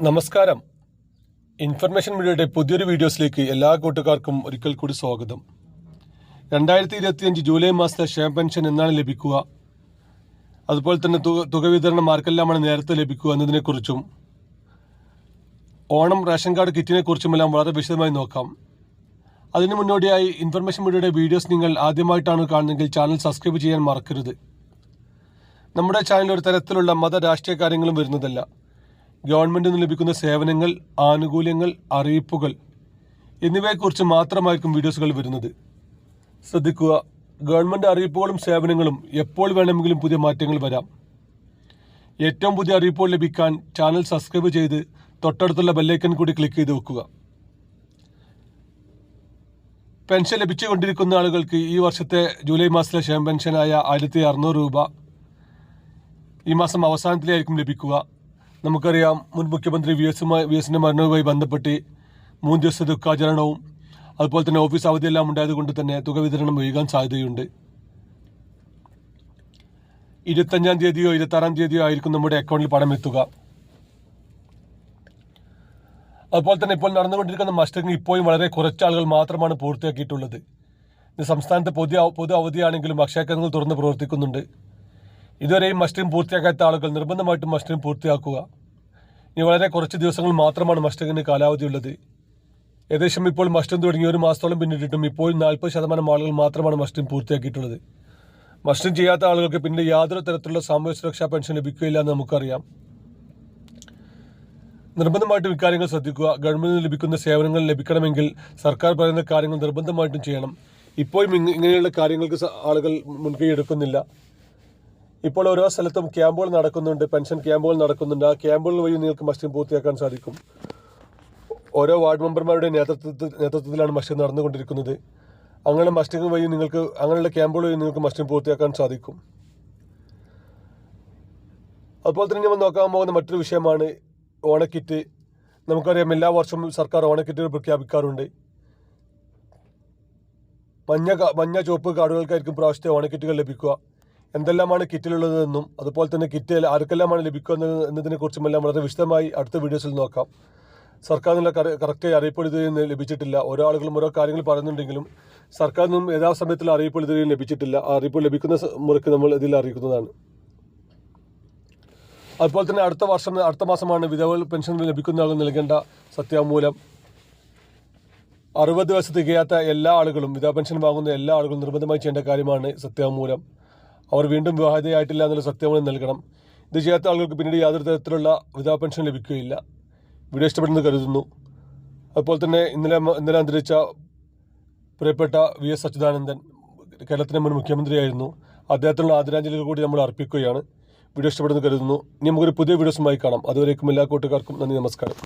നമസ്കാരം. ഇൻഫർമേഷൻ മീഡിയയുടെ പുതിയൊരു വീഡിയോസിലേക്ക് എല്ലാ കൂട്ടുകാർക്കും ഒരിക്കൽ കൂടി സ്വാഗതം. രണ്ടായിരത്തി ഇരുപത്തിയഞ്ച് ജൂലൈ മാസത്തെ ക്ഷേമ പെൻഷൻ എന്നാണ് ലഭിക്കുക. അതുപോലെ തന്നെ തുക വിതരണം ആർക്കെല്ലാമാണ് നേരത്തെ ലഭിക്കുക എന്നതിനെക്കുറിച്ചും ഓണം റേഷൻ കാർഡ് കിറ്റിനെ കുറിച്ചുമെല്ലാം വളരെ വിശദമായി നോക്കാം. അതിനു മുന്നോടിയായി ഇൻഫർമേഷൻ മീഡിയയുടെ വീഡിയോസ് നിങ്ങൾ ആദ്യമായിട്ടാണ് കാണുന്നതെങ്കിൽ ചാനൽ സബ്സ്ക്രൈബ് ചെയ്യാൻ മറക്കരുത്. നമ്മുടെ ചാനലിൽ ഒരു തരത്തിലുള്ള മത രാഷ്ട്രീയ കാര്യങ്ങളും വരുന്നതല്ല. ഗവൺമെന്റിൽ നിന്ന് ലഭിക്കുന്ന സേവനങ്ങൾ ആനുകൂല്യങ്ങൾ അറിയിപ്പുകൾ എന്നിവയെക്കുറിച്ച് മാത്രമായിരിക്കും വീഡിയോസുകൾ വരുന്നത്. ശ്രദ്ധിക്കുക ഗവൺമെന്റ് അറിയിപ്പുകളും സേവനങ്ങളും എപ്പോൾ വേണമെങ്കിലും പുതിയ മാറ്റങ്ങൾ വരാം. ഏറ്റവും പുതിയ അറിയിപ്പുകൾ ലഭിക്കാൻ ചാനൽ സബ്സ്ക്രൈബ് ചെയ്ത് തൊട്ടടുത്തുള്ള ബെല്ലൈക്കൻ കൂടി ക്ലിക്ക് ചെയ്ത് വെക്കുക. പെൻഷൻ ലഭിച്ചുകൊണ്ടിരിക്കുന്ന ആളുകൾക്ക് ഈ വർഷത്തെ ജൂലൈ മാസത്തിലെ ക്ഷേമ പെൻഷനായ ആയിരത്തി അറുന്നൂറ് രൂപ ഈ മാസം അവസാനത്തിലായിരിക്കും ലഭിക്കുക. നമുക്കറിയാം മുൻ മുഖ്യമന്ത്രി വി എസുമായി വി എസിന്റെ മരണവുമായി ബന്ധപ്പെട്ട് മൂന്ന് ദിവസത്തെ ദുഃഖാചരണവും അതുപോലെ തന്നെ ഓഫീസ് അവധിയെല്ലാം ഉണ്ടായതുകൊണ്ട് തന്നെ തുക വിതരണം വൈകാൻ സാധ്യതയുണ്ട്. ഇരുപത്തഞ്ചാം തീയതിയോ ഇരുപത്താറാം തീയതിയോ ആയിരിക്കും നമ്മുടെ അക്കൗണ്ടിൽ പണം എത്തുക അതുപോലെ തന്നെ ഇപ്പോൾ നടന്നുകൊണ്ടിരിക്കുന്ന മസ്റ്ററിംഗ് ഇപ്പോഴും വളരെ കുറച്ച് ആളുകൾ മാത്രമാണ് പൂർത്തിയാക്കിയിട്ടുള്ളത്. സംസ്ഥാനത്ത് പൊതു പൊതു അവധിയാണെങ്കിലും അക്ഷയ കേന്ദ്രങ്ങൾ തുറന്ന് പ്രവർത്തിക്കുന്നുണ്ട്. ഇതുവരെയും മസ്റ്ററിംഗ് പൂർത്തിയാക്കാത്ത ആളുകൾ നിർബന്ധമായിട്ടും മസ്റ്ററിംഗ് പൂർത്തിയാക്കുക. ഇനി വളരെ കുറച്ച് ദിവസങ്ങൾ മാത്രമാണ് മസ്റ്ററിങ്ങിന് കാലാവധി ഉള്ളത്. ഏകദേശം ഇപ്പോൾ മസ്റ്ററിംഗ് തുടങ്ങി ഒരു മാസത്തോളം പിന്നിട്ടിട്ടും ഇപ്പോഴും നാൽപ്പത് ശതമാനം ആളുകൾ മാത്രമാണ് മസ്റ്ററിംഗ് പൂർത്തിയാക്കിയിട്ടുള്ളത്. മസ്റ്ററിംഗ് ചെയ്യാത്ത ആളുകൾക്ക് പിന്നീട് യാതൊരു തരത്തിലുള്ള സാമൂഹ്യ സുരക്ഷാ പെൻഷൻ ലഭിക്കുകയില്ല എന്ന് നമുക്കറിയാം. നിർബന്ധമായിട്ടും ഇക്കാര്യങ്ങൾ ശ്രദ്ധിക്കുക. ഗവൺമെന്റിന് ലഭിക്കുന്ന സേവനങ്ങൾ ലഭിക്കണമെങ്കിൽ സർക്കാർ പറയുന്ന കാര്യങ്ങൾ നിർബന്ധമായിട്ടും ചെയ്യണം. ഇപ്പോഴും ഇങ്ങനെയുള്ള കാര്യങ്ങൾക്ക് ആളുകൾ മുൻകൈ എടുക്കുന്നില്ല. ഇപ്പോൾ ഓരോ സ്ഥലത്തും ക്യാമ്പുകൾ നടക്കുന്നുണ്ട് പെൻഷൻ ക്യാമ്പുകൾ നടക്കുന്നുണ്ട്. ആ ക്യാമ്പുകൾ വഴി നിങ്ങൾക്ക് മസ്റ്റിംഗ് പൂർത്തിയാക്കാൻ സാധിക്കും. ഓരോ വാർഡ് മെമ്പർമാരുടെ നേതൃത്വത്തിൽ നേതൃത്വത്തിലാണ് മസ്റ്റിംഗ് നടന്നുകൊണ്ടിരിക്കുന്നത്. അങ്ങനെ മസ്റ്റിംഗ് വഴി നിങ്ങൾക്ക് അങ്ങനെയുള്ള ക്യാമ്പുകൾ വഴി നിങ്ങൾക്ക് മസ്റ്റിംഗ് പൂർത്തിയാക്കാൻ സാധിക്കും. അതുപോലെ തന്നെ നമ്മൾ നോക്കാൻ പോകുന്ന മറ്റൊരു വിഷയമാണ് ഓണക്കിറ്റ്. നമുക്കറിയാം എല്ലാ വർഷവും സർക്കാർ ഓണക്കിറ്റുകൾ പ്രഖ്യാപിക്കാറുണ്ട്. മഞ്ഞ മഞ്ഞ ചുവപ്പ് കാർഡുകൾക്കായിരിക്കും പ്രാവശ്യത്തെ ഓണക്കിറ്റുകൾ ലഭിക്കുക. എന്തെല്ലാമാണ് കിറ്റിലുള്ളതെന്നും അതുപോലെ തന്നെ കിറ്റ് ആർക്കെല്ലാമാണ് ലഭിക്കുന്നത് എന്നതിനെ കുറിച്ചുമെല്ലാം വളരെ വിശദമായി അടുത്ത വീഡിയോസിൽ നോക്കാം. സർക്കാർ നിന്നുള്ള കറക്റ്റായി അറിയിപ്പ് എഴുതുകയും ലഭിച്ചിട്ടില്ല. ഓരോ ആളുകളും ഓരോ കാര്യങ്ങൾ പറയുന്നുണ്ടെങ്കിലും സർക്കാരിൽ നിന്നും യഥാസമയത്തിൽ അറിയിപ്പ് എഴുതുകയും ലഭിച്ചിട്ടില്ല. ആ അറിയിപ്പ് ലഭിക്കുന്ന മുറയ്ക്ക് നമ്മൾ ഇതിൽ അറിയിക്കുന്നതാണ്. അതുപോലെ തന്നെ അടുത്ത വർഷം അടുത്ത മാസമാണ് വിധവ പെൻഷൻ ലഭിക്കുന്ന ആളുകൾ നൽകേണ്ട സത്യാമൂലം. അറുപത് വയസ്സ് തികയാത്ത എല്ലാ ആളുകളും വിധവ പെൻഷൻ വാങ്ങുന്ന എല്ലാ ആളുകളും നിർബന്ധമായി ചെയ്യേണ്ട കാര്യമാണ് സത്യാമൂലം. അവർ വീണ്ടും വിവാഹിതയായിട്ടില്ല എന്നുള്ള സത്യമാണ് നൽകണം. ഇത് ചെയ്യാത്ത ആളുകൾക്ക് പിന്നീട് യാതൊരു തരത്തിലുള്ള വിധവാ പെൻഷൻ ലഭിക്കുകയില്ല. വീഡിയോ ഇഷ്ടപ്പെടുന്നത് കരുതുന്നു. അതുപോലെ തന്നെ ഇന്നലെ ഇന്നലെ അന്തരിച്ച പ്രിയപ്പെട്ട വി എസ് അച്യുതാനന്ദൻ കേരളത്തിന്റെ മുൻ മുഖ്യമന്ത്രിയായിരുന്നു. അദ്ദേഹത്തിനുള്ള ആദരാഞ്ജലികൾ കൂടി നമ്മൾ അർപ്പിക്കുകയാണ്. വീഡിയോ ഇഷ്ടപ്പെടുന്നത് കരുതുന്നു. ഇനി നമുക്കൊരു പുതിയ വീഡിയോസുമായി കാണാം. അതുവരേക്കും എല്ലാ കൂട്ടുകാർക്കും നന്ദി നമസ്കാരം.